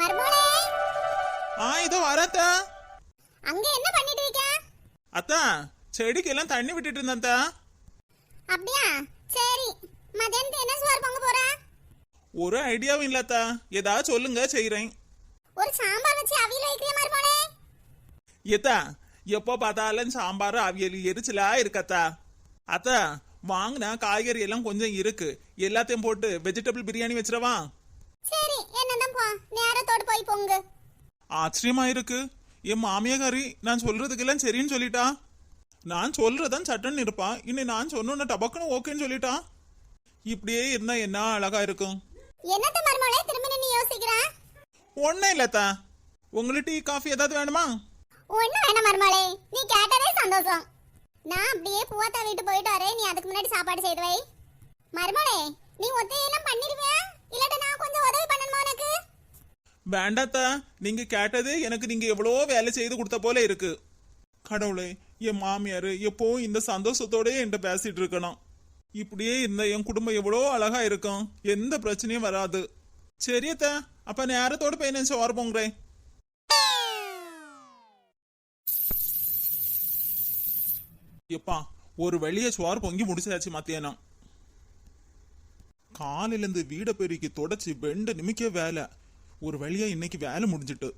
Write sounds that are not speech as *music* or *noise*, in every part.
மர்மோளே ஆ இதோ வரத்தா. அங்க என்ன பண்ணிட்டு இருக்க அத்தா செடிக்கெல்லாம் தண்ணி விட்டுட்டு இருந்தேன். அப்படியா? சரி. மதியானத்து என்ன சோறு பொங்க போற? ஒரு ஐடியாவும் இல்லத்தா. ஏதாவது சொல்லுங்க செய்றேன். ஒரு சாம்பார் வச்சு அவியல் வைக்கிற மர்மோளே ஏத்தா எப்போ பார்த்தாலும் சாம்பார் அவியல் எரிச்சலா இருக்கத்தா. அத்தா வாங்கின காய்கறி எல்லாம் கொஞ்சம் இருக்கு. எல்லாத்தையும் போட்டு வெஜிடபிள் பிரியாணி வச்சிடவா? சரி போ நேரத்தோடு போய் பொங்கு. ஆச்சரியமா இருக்கு. என் மாமியாரி நான் சொல்றதுக்கெல்லாம் சரின்னு சொல்லிட்டா? நான் சொல்றதான் சட்டன்னு இருப்பா. இன்னை நான் சொன்ன டபக்குன்னு ஓகேன்னு சொல்லிட்டா? இப்படியே இருந்தா என்ன அழகா இருக்கும்? என்னத்த மர்மோளே திரும்ப நீ யோசிக்கிற? ஒன்னும் இல்லத்தா உங்களுக்கு டீ காஃபி ஏதாவது வேணுமா? ஒண்ணும் வேணாம் மர்மோளே நீ கேட்டதே சந்தோஷம். நான் அப்படியே பூவாத்தா வீட்டு போயிட்டு வரேன் நீ அதுக்கு முன்னாடி சாப்பாடு செய்து வை. மர்மோளே நீ ஒத்தையெல்லாம் பண்ணிருவியா? இல்லாட்ட நான் கொஞ்சம் உதவி வேண்டாத்தா நீங்க கேட்டது எனக்கு நீங்க எவ்வளோ வேலை செய்து கொடுத்த போல இருக்கு. கடவுளே என் மாமியார் எப்பவும் இந்த சந்தோஷத்தோடயே என்கிட்ட பேசிட்டு இருக்கணும். இப்படியே இந்த என் குடும்பம் எவ்வளோ அழகா இருக்கும். எந்த பிரச்சனையும் வராது. சரியத்தா அப்ப நேரத்தோட போய் நான் சோறு பொங்குறேன். எப்பா ஒரு வழிய சோறு பொங்கி முடிச்சாச்சு மத்தியானம். காலையில இருந்து வீடை பெருக்கி தொடச்சி வெண்டு நிமிக்க வேலை. ஒரு வழியா இன்னைக்கு வேலை முடிஞ்சிட்டு.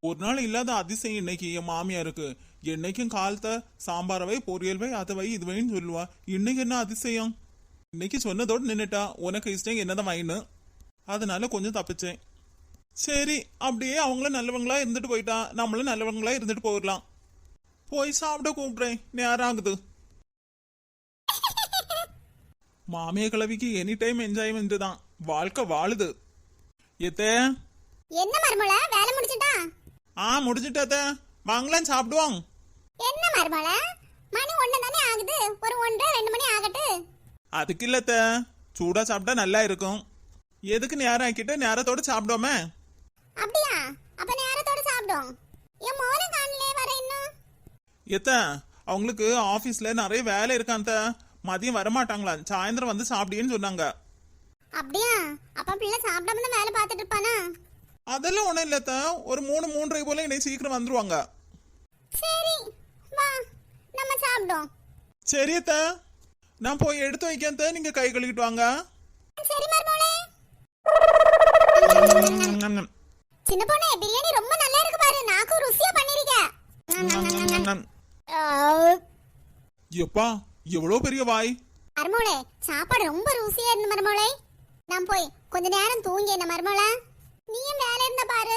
ஒரு நாள் இல்லாத அதிசயம் இன்னைக்கு என் மாமியாருக்கு. என்னைக்கும் காலத்தை சாம்பாரவை பொரியல்வை பொரியல் வை இது சொல்லுவா. இன்னைக்கு என்ன அதிசயம்? இன்னைக்கு சொன்னதோடு நின்னுட்டா. உனக்கு இஷ்டம் என்னதான் வைன்னு அதனால கொஞ்சம் தப்பிச்சேன். சரி அப்படியே அவங்களும் நல்லவங்களா இருந்துட்டு போயிட்டா. நம்மளும் நல்லவங்களா இருந்துட்டு போயிடலாம். போய் சாப்பிட கூப்பிடுறேன். நேரம் ஆகுது. மாமிய கிழவிக்கு எனி டைம் என்ஜாய்மெண்ட் தான். வாழ்க்கை வாழுது. எத்தே என்ன மர்மோள? வேலை முடிச்சிட்டா ஆ முடிஞ்சிட்டாத்த வாங்கலாம் சாப்பிடுவோம். என்ன மர்மோள? மணி ஒண்ணு தானே ஆகுது. ஒரு ஒன்றரை ரெண்டு மணி ஆகட்டு. அதுக்கு இல்லத்த சூடா சாப்பிட்டா நல்லா இருக்கும். எதுக்கு நேரம் ஆக்கிட்டு நேரத்தோட சாப்பிடுவோமே? அப்படியா? அப்ப நேரத்தோட சாப்பிடும் என் மோன காணலே வர இன்னும்? எத்த அவங்களுக்கு ஆபீஸ்ல நிறைய வேலை இருக்காந்த மதியம் வரமாட்டாங்களாம் சாயந்தரம் வந்து சாப்பிடின்னு சொன்னாங்க. அப்படியா? அப்ப பிள்ளை சாப்பிடாம வேலை பார்த்துட்டு இருப்பானா? அதெல்லாம் ஒண்ணும் இல்லத்த. ஒரு மூணு மூன்றரை போல இன்னைக்கு சீக்கிரம் வந்துருவாங்க. சரி வா நம்ம சாப்பிடும் சரி அத்த. நான் போய் எடுத்து வைக்கத்த நீங்க கை கழுவிட்டு வாங்க. சரி மர்மோளே சின்ன பொண்ணே பிரியாணி ரொம்ப நல்லா இருக்கு பாரு. நாக்கு ருசியா பண்ணிருக்க. எப்பா எவ்வளவு பெரிய வாய். மர்மோளே சாப்பாடு ரொம்ப ருசியா இருந்து மர்மோளே நான் போய் கொஞ்ச நேரம் தூங்கி என்ன மர்மோள நீயும் வேலை இருந்தா பாரு.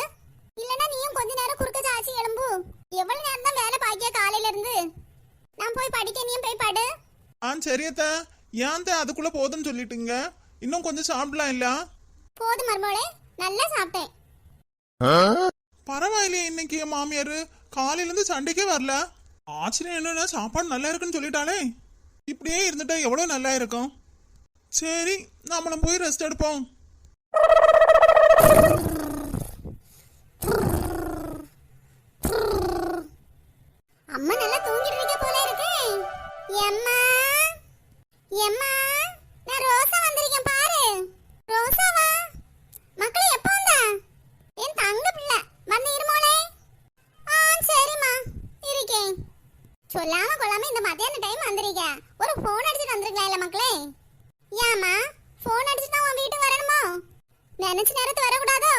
இல்லனா நீயும் கொஞ்ச நேரம் குறுக்க சாச்சி எலும்பு எவ்வளவு நேரம் தான் வேலை பாக்கியா காலையில இருந்து நான் போய் படிக்க நீயும் போய் படு. ஆ சரி அத்த. ஏன் தே அதுக்குள்ள போதும்னு சொல்லிட்டீங்க. இன்னும் கொஞ்சம் சாப்பிடலாம் இல்ல போதும் மர்மோளே நல்லா சாப்பிட்டேன். பரவாயில்லையே இன்னைக்கு என் மாமியார். காலையில இருந்து சண்டைக்கே வரல. ஆச்சரியம் என்னன்னா சாப்பாடு நல்லா இருக்குன்னு சொல்லிட்டாலே இப்படியே இருந்துட்டா எவ்வளவு நல்லா இருக்கும். சரி நம்மளும் போய் ரெஸ்ட் எடுப்போம். அம்மா நல்லா தூங்கிட்டு இருக்க போல இருக்கு. எம்மா? எம்மா? நான் ரோசா வந்திருக்கேன் பாரு. ரோசாவா மக்களே எப்போ வந்த? என் தங்க பிள்ளை. வந்து இருமோளே ஆ சரிம்மா. இருக்கேன். சொல்லாம கொள்ளாம இந்த மத்தியான டைம் வந்திருக்க ஒரு ஃபோன் அடிச்சுட்டு வந்திருக்கலாம் இல்ல மக்களே. ஏம்மா ஃபோன் அடிச்சுட்டு தான் உன் வீட்டுக்கு வரணுமோ நினைச்ச நேரத்து வரக்கூடாதோ?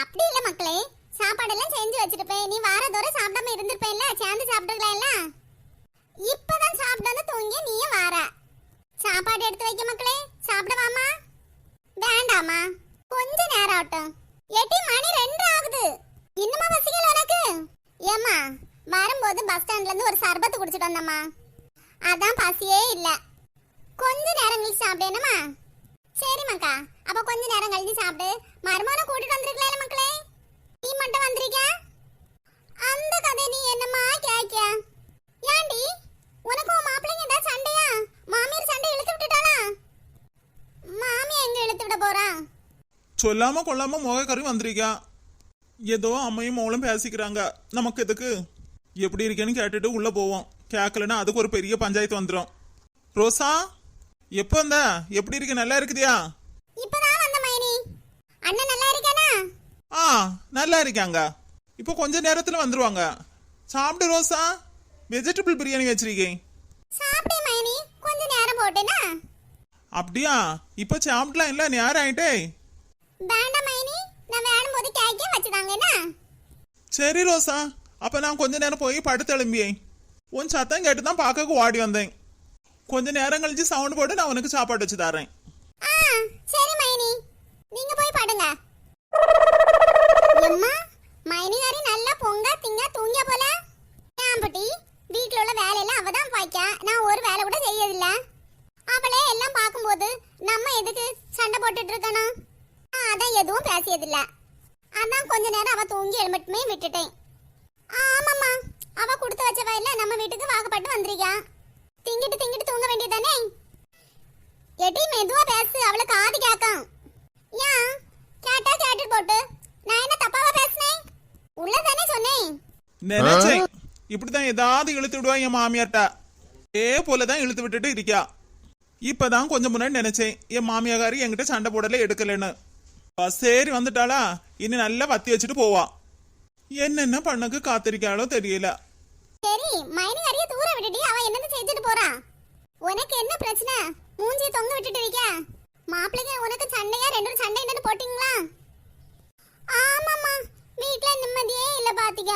அப்படி இல்ல மக்களே. சாப்பாடெல்லாம் செஞ்சு வச்சிருப்பேன். நீ வார தூரம் சாப்பிடாம இருந்திருப்பேன்ல சேர்ந்து சாப்பிட்டுக்கலாம்ல இப்பதான் சாப்பிட்டு வந்து தூங்கி நீயும் வார. சாப்பாடு எடுத்து வைக்க மக்களே சாப்பிடவாமா? வேண்டாமா? கொஞ்ச நேரம் ஆகட்டும். எட்டி மணி ரெண்டு ஆகுது. இன்னுமா பசிக்கல உனக்கு? ஏம்மா வரும்போது பஸ் ஸ்டாண்ட்ல இருந்து ஒரு சர்பத்து குடிச்சிட்டு வந்தம்மா. அதான் பசியே இல்ல. கொஞ்ச நேரம் கழிச்சு சாப்பிடணுமா சரி மக்கா. அப்ப கொஞ்ச நேரம் கழிச்சு சாப்பிடு. மருமகனை கூட்டிட்டு வந்திருக்கல மக்களே. நீ மட்டும் வந்திருக்க அந்த கதை நீ என்னமா கேக்க ஏண்டி உனக்கு உன் மாப்பிள்ளைங்க ஏதாவது சண்டையா? மாமியார் சண்டை இழுத்து விட்டுட்டாளா? மாமியா எங்க இழுத்து விட போறா? சொல்லாம கொள்ளாம முகக்கறி வந்திருக்கா ஏதோ அம்மையும் மோளும் பேசிக்கிறாங்க. நமக்கு எதுக்கு? எப்படி இருக்கேன்னு கேட்டுட்டு உள்ள போவோம். கேட்கலன்னா அதுக்கு ஒரு பெரிய பஞ்சாயத்து வந்துடும் ரோசா எப்போ வந்த? எப்படி இருக்கு? நல்லா இருக்குதியா? அண்ணன் நல்லா இருக்கானா? ஆ நல்லா இருக்காங்க. இப்போ கொஞ்ச நேரத்துல வந்துருவாங்க. சாப்பிடு ரோசா. வெஜிடபிள் பிரியாணி வச்சிருக்கேன். சாப்பிட்டே மைனி. கொஞ்ச நேரம் போட்டேனா? அப்படியா? இப்போ சாப்பிடலாம் இல்ல நேரம் ஆயிட்டே. வேண்டாம் மைனி. நான் வேணும் போது கேக்கே வச்சுதாங்கண்ணா சரி ரோசா. அப்ப நான் கொஞ்ச நேரம் போய் படுத்து எழும்பியேன். உன் சத்தம் கேட்டு தான் பார்க்க ஓடி வந்தேன். கொஞ்ச நேரம் கழிச்சு சவுண்ட் போட்டு நான் உனக்கு சாப்பாடு வச்சு தரேன். ஆ சரி மைனி. நீங்க போய் படுங்க. எம்மா மைனிகாரி நல்லா பொங்க திங்க தூங்க போல? ஆம்பட்டி வீட்ல உள்ள வேலையெல்லாம் அவ தான் பாய்க்கா. நான் ஒரு வேலை கூட செய்யறதில்ல. அவளே எல்லாம் பார்க்கும்போது நம்ம எதுக்கு சண்டை போட்டுட்டு இருக்கணும் அதான் எதுவும் பேசியதில்ல. அதான் கொஞ்ச நேரம் அவ தூங்கி எழுமட்டுமே விட்டுட்டேன். ஆமாம்மா அவ கொடுத்து வச்ச வயல நம்ம வீட்டுக்கு வாக்கப்பட்டு வந்திருக்கா. திங்கிட்டு திங்கிட்டு தூங்க வேண்டியதானே எட்டி மெதுவா பேசு அவளை காது கேட்கும் ஏன் கேட்டா கேட்டுட்டு போட்டு நான் என்ன தப்பாவா பேசுனேன் உள்ளதானே சொன்னேன். நினைச்சேன். இப்படிதான் ஏதாவது இழுத்து விடுவா என் மாமியார்ட்ட. ஏ போலதான் இழுத்து விட்டுட்டு இருக்கா. இப்பதான் கொஞ்சம் முன்னாடி நினைச்சேன். என் மாமியாக்காரி என்கிட்ட சண்டை போடல எடுக்கலன்னு. பஸ் ஏறி வந்துட்டாளா? இனி நல்லா வத்தி வச்சுட்டு போவா. என்னென்ன பண்ணக்கு காத்திருக்காளோ தெரியல. சரி மைனி அரிய தூர விட்டுடி அவ என்னது செஞ்சுட்டு போறா? உனக்கு என்ன பிரச்சனை? மூஞ்சி தொங்க விட்டுட்டு இருக்க? மாப்பிள்ளைங்க உனக்கு சண்டையா ரெண்டு சண்டை என்னன்னு போட்டீங்களா? ஆமாம்மா. வீட்ல நிம்மதியே இல்ல பாத்தீங்க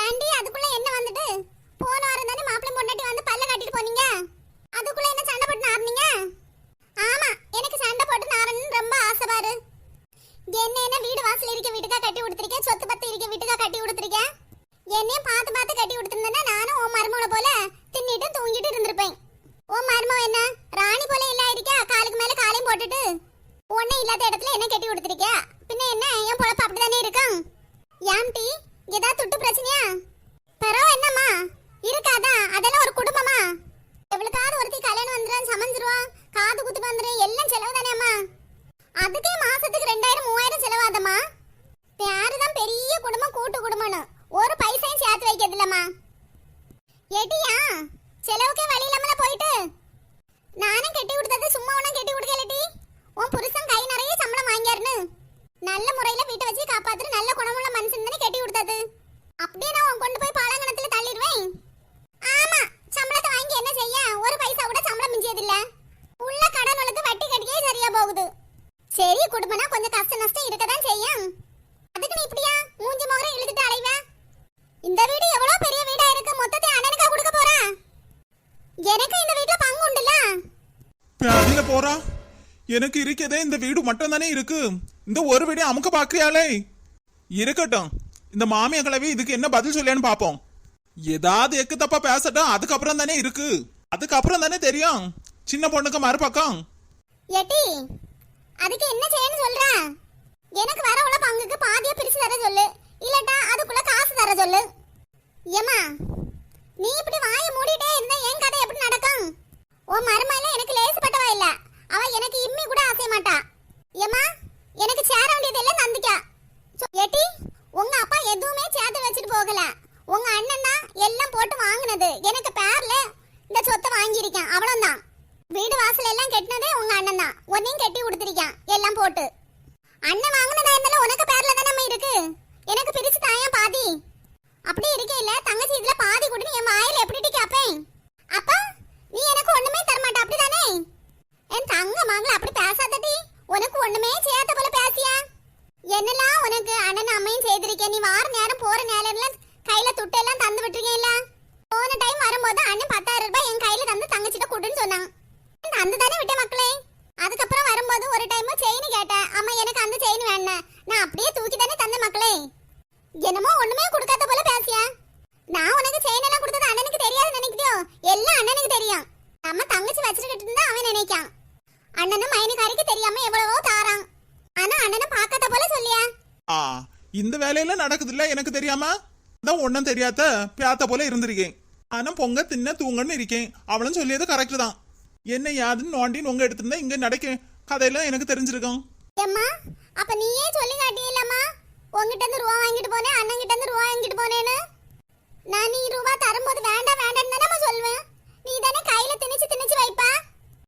ஏண்டி அதுக்குள்ள என்ன வந்துட்டு? போன வாரம் தானே மாப்பிள்ளை பொண்டாட்டி வந்து பல்ல கட்டிட்டு போனீங்க? அதுக்குள்ள என்ன சண்டை போட்டு நார்னீங்க ஆமா எனக்கு சண்டை போட்டு நாரணும்னு ரொம்ப ஆசை பாரு என்ன என்ன வீடு வாசல் இருக்க வீட்டுக்கா கட்டி கொடுத்துருக்கேன் சொத்து பத்து இருக்க வீட்டுக்கா கட்டி கொடுத்துருக்கேன் என்னையும் பார்த்து பார்த்து கட்டி கொடுத்துருந்தேன்னா நானும் உன் மருமகளை போல தின்னிட்டு தூங்கிட்டு இருந்திருப்பேன் உன் மருமக என்ன ராணி போல இல்ல இருக்கா காலுக்கு மேல காலையும் போட்டுட்டு ஒண்ணே இல்லாத இடத்துல என்ன கட்டி கொடுத்துருக்க பின்ன என்ன என் பொழப்பு அப்படிதானே இருக்கும் ஏம்டி ஏதா துட்டு பிரச்சனையா பரவ என்னம்மா இருக்காதா அதெல்லாம் ஒரு குடும்பமா எவ்வளவுக்காவது ஒருத்தி கல்யாணம் வந்துடும் சமைஞ்சிருவோம் காது குத்துக்கு வந்துடும் எல்லாம் செலவு தானே அம்மா அதுக்கே மாசத்துக்கு ரெண்டாயிரம் மூவாயிரம் செலவாதம்மா யாருதான் பெரிய குடும்பம் கூட்டு குடும்பம்னு ஒரு பைசையும் சேர்த்து வைக்கிறது இல்லம்மா எடியா செலவுக்கே வழி இல்லாமல போயிட்டு நானும் கட்டி கொடுத்தது சும்மா ஒன்றும் கட்டி கொடுக்கலடி உன் புருஷன் கை நிறைய சம்பளம் வாங்கியாருன்னு நல்ல முறையில வீட்டை வச்சு காப்பாத்துற நல்ல குணமுள்ள மனுஷன் தானே கட்டி கொடுத்தது அப்படியே நான் உன் கொண்டு போய் பாலாங்கணத்துல தள்ளிடுவேன் ஆமா சம்பளத்தை வாங்கி என்ன செய்ய ஒரு பைசா கூட சம்பளம் மிஞ்சியதில்ல உள்ள கடனுக்கு வட்டி கட்டியே சரியா போகுது சரி குடும்பம்னா கொஞ்சம் கஷ்ட நஷ்டம் இருக்கதான் செய்யும் அதுக்கு நீ இப்படியா மூஞ்சி முகரம் இழுத்துட்டு அலைவ இந்த வீடு எவ்வளவு பெரிய வீடா இருக்கு மொத்தத்தை அண்ணனுக்கா கொடுக்க போறா எனக்கு இந்த வீட்ல பங்கு உண்டுல பேதியில போறா? எனக்கு இருக்கதே இந்த வீடு மட்டும் தானே இருக்கு. இந்த ஒரு வீடு அமுக்க பாக்குறியாளே இருக்கட்டும். இந்த மாமியா கிளவி இதுக்கு என்ன பதில் சொல்லியான்னு பாப்போம். ஏதாவது எக்கு தப்பா பேசட்டும் அதுக்கப்புறம் தானே இருக்கு. அதுக்கப்புறம் தானே தெரியும். சின்ன பொண்ணுக்கு மறுபக்கம். எட்டி அதுக்கு என்ன செய்யணும் சொல்ற? எனக்கு வர உள்ள பங்குக்கு பாதியா பிரிச்சு தர சொல்லு. இல்லட்டா அதுக்குள்ள காசு தர சொல்லு. ஏமா நீ இப்படி வாயை மூடிட்டே இருந்தா என் கதை எப்படி நடக்கும் உன் மருமையில எனக்கு லேசுப்பட்டவா இல்ல அவ எனக்கு இம்மி கூட அசைய மாட்டா ஏமா எனக்கு சேர வேண்டியதெல்லாம் நந்திக்கா சொ- ஏட்டி உங்க அப்பா எதுவுமே சேர்த்து வச்சுட்டு போகல உங்க அண்ணன் தான் எல்லாம் போட்டு வாங்குனது எனக்கு பேர்ல இந்த சொத்தை வாங்கியிருக்கேன் அவ்வளவுதான் வீடு வாசல் எல்லாம் கட்டினதே உங்க அண்ணன் தான் உன்னையும் கட்டி கொடுத்துருக்கான் எல்லாம் போட்டு அண்ணன் வாங்கினதா இருந்தாலும் உனக்கு பேர்ல தானே அம்மா இருக்கு எனக்கு பிரிச்சு தாயா பாதி அப்படி இருக்கே இல்ல தங்கச்சி இதுல பாதி கொடுன்னு என் வாயில எப்படி கேப்பேன் அப்பா நீ எனக்கு ஒண்ணுமே தர மாட்ட அப்படிதானே என் தங்க மகள அப்படி பேசாதடி உனக்கு ஒண்ணுமே செய்யாத போல பேசியா என்னெல்லாம் உனக்கு அண்ணன் அம்மையும் செய்திருக்கேன் நீ வார நேரம் போற நேரம்ல கையில துட்டு எல்லாம் தந்து விட்டுருக்கேன்ல போன டைம் வரும்போது அண்ணன் பத்தாயிரம் ரூபாய் என் கையில தந்து தங்கச்சிட்ட கொடுன்னு சொன்னான் தந்து தானே அதுக்கப்புறம் வரும்போது ஒரு டைம் செயின் கேட்டேன். அம்மா எனக்கு அந்த செயின் வேணும் நான் அப்படியே தூக்கி தானே தந்த மக்களே. என்னமோ ஒண்ணுமே கொடுக்காத போல பேசியா நான் உனக்கு செயின் எல்லாம் கொடுத்தது அண்ணனுக்கு தெரியாது நினைக்கிறியோ? எல்லாம் அண்ணனுக்கு தெரியும். நம்ம தங்கச்சி வச்சிருக்கிட்டு இருந்தா அவன் நினைக்கான். அண்ணனும் மைனிகாரிக்கு தெரியாம எவ்வளவோ தாரான். ஆனா அண்ணனை பார்க்காத போல சொல்லியா? ஆ இந்த நடக்குது இல்ல எனக்கு தெரியாம? தான் ஒன்னும் தெரியாத பேத்த போல இருந்திருக்கேன். ஆனா பொங்க தின்ன தூங்கன்னு இருக்கேன். அவளும் சொல்லியது கரெக்ட் தான். என்ன யாதுன்னு நோண்டின்னு உங்க எடுத்திருந்தா இங்க நடக்க. கதையெல்லாம் எனக்கு தெரிஞ்சிருக்கும். ஏம்மா அப்ப நீயே சொல்லி காட்டியல்லம்மா உங்ககிட்ட இருந்து ரூபா வாங்கிட்டு போனேன் அண்ணன் கிட்ட இருந்து ரூபா வாங்கிட்டு போனேன்னு? நான் நீ ரூபா தரும்போது வேண்டாம் வேண்டாம்னு தானே சொல்லுவேன் நீ தானே கையில திணிச்சு திணிச்சு வைப்பா?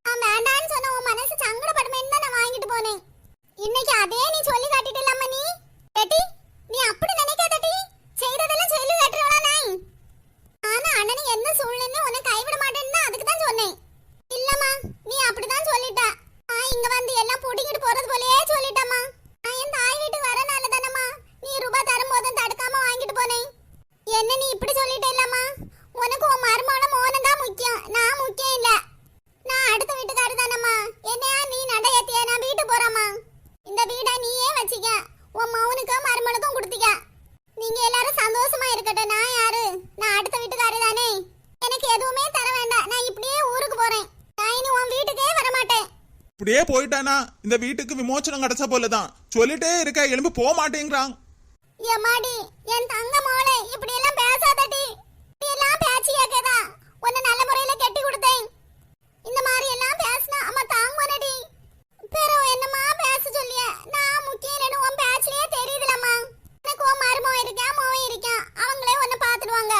நான் வேண்டாம்னு சொன்ன உன் மனசு சங்கடப்படுமேன்னு தான் நான் வாங்கிட்டு போனேன். இன்னைக்கு அதே நீ சொல்லி காட்டிட்டு இல்லாம நீ பெட்டி மௌனுக்கும் மருமனுக்கும் கொடுத்தீங்க நீங்க எல்லாரும் சந்தோஷமா இருக்கட்டும் நான் யாரு நான் அடுத்த வீட்டுக்காரி தானே எனக்கு எதுவுமே தர வேண்டாம் நான் இப்படியே ஊருக்கு போறேன் நான் இனி உன் வீட்டுக்கே வர மாட்டேன் இப்படியே போயிட்டானா? இந்த வீட்டுக்கு விமோச்சனம் கிடைச்ச போலதான். சொல்லிட்டே இருக்க எலும்பு போக மாட்டேங்கிறான் என் தங்க மோளே இப்படி எல்லாம் பேசாதடி இப்படி எல்லாம் பேச்சு கேட்கதா உன்னை நல்ல முறையில கட்டி கொடுத்தேன் இந்த மாதிரி எல்லாம் பேசினா அம்மா தாங்குவனடி பிறகு என்னம்மா பேச சொல்லிய நான் முக்கியம் இல்லைன்னு உன் பேச்சிலேயே தெரியுதுலம்மா எனக்கு உன் மருமவன் இருக்கேன் மோவன் இருக்கேன் அவங்களே உன்னை பார்த்துடுவாங்க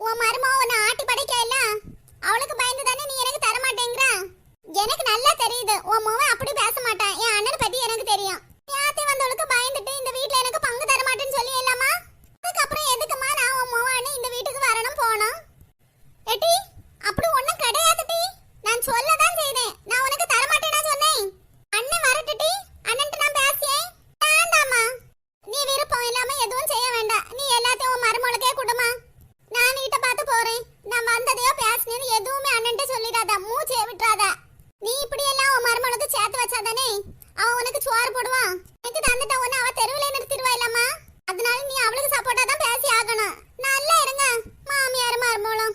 உன் மருமவன் உன்னை ஆட்டி படைக்க இல்ல அவளுக்கு பயந்து தானே நீ எனக்கு தர மாட்டேங்கிற எனக்கு நல்லா தெரியுது உன் மோவன் அப்படி பேச மாட்டான் என் அண்ணனை பத்தி எனக்கு தெரியும் யாத்தி வந்தவளுக்கு பயந்துட்டு இந்த வீட்ல எனக்கு பங்கு தர மாட்டேன்னு சொல்லி இல்லாமா அதுக்கப்புறம் எதுக்குமா நான் உன் மோவானு இந்த வீட்டுக்கு வரணும் போனோம் எட்டி அப்படி ஒண்ணும் கிடையாதுடி நான் சொல்லதான் செய்தேன் நான் உனக்கு தர மாட்டேனா சொன்னேன் அண்ணன் வரட்டுடி அண்ணன்ட்ட நான் பேசியேன் வேண்டாமா நீ விருப்பம் இல்லாம எதுவும் செய்ய வேண்டாம் நீ எல்லாத்தையும் உன் மருமகளுக்கே கொடுமா நான் வீட்டை பார்த்து போறேன் நான் வந்ததையோ பேசினது எதுவுமே அண்ணன்ட்ட சொல்லிடாத மூச்சே விட்டுறாத நீ இப்படி எல்லாம் உன் மருமகளுக்கு சேர்த்து வச்சாதானே? அவன் உனக்கு சோறு போடுவான். எனக்கு தந்துட்ட உடனே அவ தெருவில் நிறுத்திடுவா இல்லம்மா. அதனால நீ அவளுக்கு சப்போர்ட்டா தான் பேசி ஆகணும். நல்லா இருங்க மாமியார் மருமகளும்.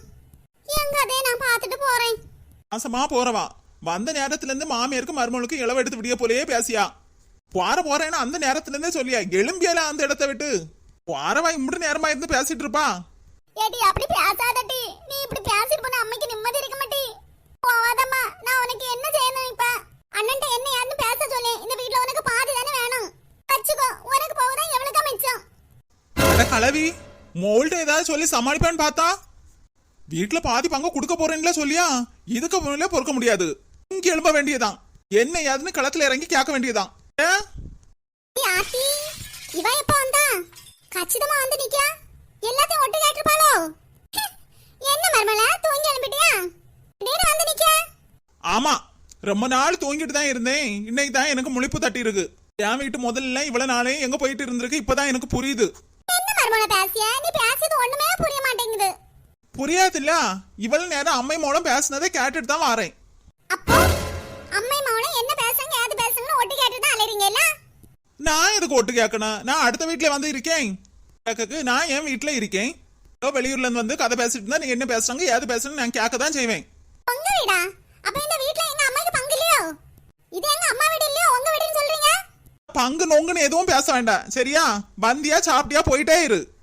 எங்க அதே நான் பார்த்துட்டு போறேன். மாசமா போறவா. வந்த நேரத்துல இருந்து மாமியாருக்கு மருமகளுக்கு இளவு எடுத்து விடிய போலயே பேசியா. போற போறேன்னு அந்த நேரத்துல இருந்தே சொல்லியா. எலும்பியல அந்த இடத்த விட்டு. போறவா இம்புட்டு நேரமா இருந்து பேசிட்டு இருப்பா. ஏடி அப்படி பேசாதடி நீ இப்படி பேசிட்டு போன அம்மைக்கு நிம்மதி இருக்க மாட்டி போவாதம்மா நான் உனக்கு என்ன செய்யணும் இப்ப அண்ணன்ட்ட என்ன யாருன்னு பேச சொல்லி இந்த வீட்ல உனக்கு பாதி தானே வேணும் வச்சுக்கோ உனக்கு போகுதான் எவ்வளவுக்கா மிச்சம் கலவி மோல்டு ஏதாவது சொல்லி சமாளிப்பான்னு பார்த்தா? வீட்டுல பாதி பங்கு கொடுக்க போறேன்ல சொல்லியா? இதுக்கு முன்னால பொறுக்க முடியாது. இங்க எழும்ப வேண்டியதான் என்ன ஏதுன்னு களத்துல இறங்கி கேட்க வேண்டியதான் இவ எப்ப வந்தா? கச்சிதமா வந்து நிக்கா எல்லாத்தையும் ஒட்டு கேட்டிருப்பாளோ? *laughs* என்ன மர்மல தூங்கி எழும்பிட்டியா? வந்து நிக்க ஆமா ரொம்ப நாள் தூங்கிட்டு தான் இருந்தேன். இன்னைக்கு தான் எனக்கு முழிப்பு தட்டி இருக்கு என் வீட்டு முதல்ல இவ்வளவு நாளே எங்க போயிட்டு இருந்திருக்கு இப்பதான் எனக்கு புரியுது. மர்மல பேசிய? நீ பேசியது ஒண்ணுமே புரிய மாட்டேங்குது. புரியாதுல்ல. இவ்வளவு நேரம் அம்மை மூலம் பேசினதை கேட்டுட்டு தான் வாரேன். அப்போ அம்மை மௌனம் என்ன பேசுங்க ஏது பேசுங்கன்னு ஒட்டு கேட்டு தான் அலைறீங்கல்ல நான் எதுக்கு ஒட்டு கேட்கணும்? நான் அடுத்த வீட்ல வந்து இருக்கேன். கேட்கக்கு நான் என் வீட்ல இருக்கேன். ஏதோ வெளியூர்ல இருந்து வந்து கதை பேசிட்டு இருந்தா நீங்க என்ன பேசுறாங்க ஏது பேசுறேன்னு நான் கேட்க தான் செய்வேன். உங்க வீடா. அப்ப இந்த வீட்ல எங்க அம்மாக்கு பங்கு இல்லையோ? இது எங்க அம்மா வீடு இல்லையோ உங்க வீடுன்னு சொல்றீங்க பங்கு நொங்குன்னு எதுவும் பேச வேண்டாம். சரியா? வந்தியா சாப்பிட்டியா போயிட்டே இரு.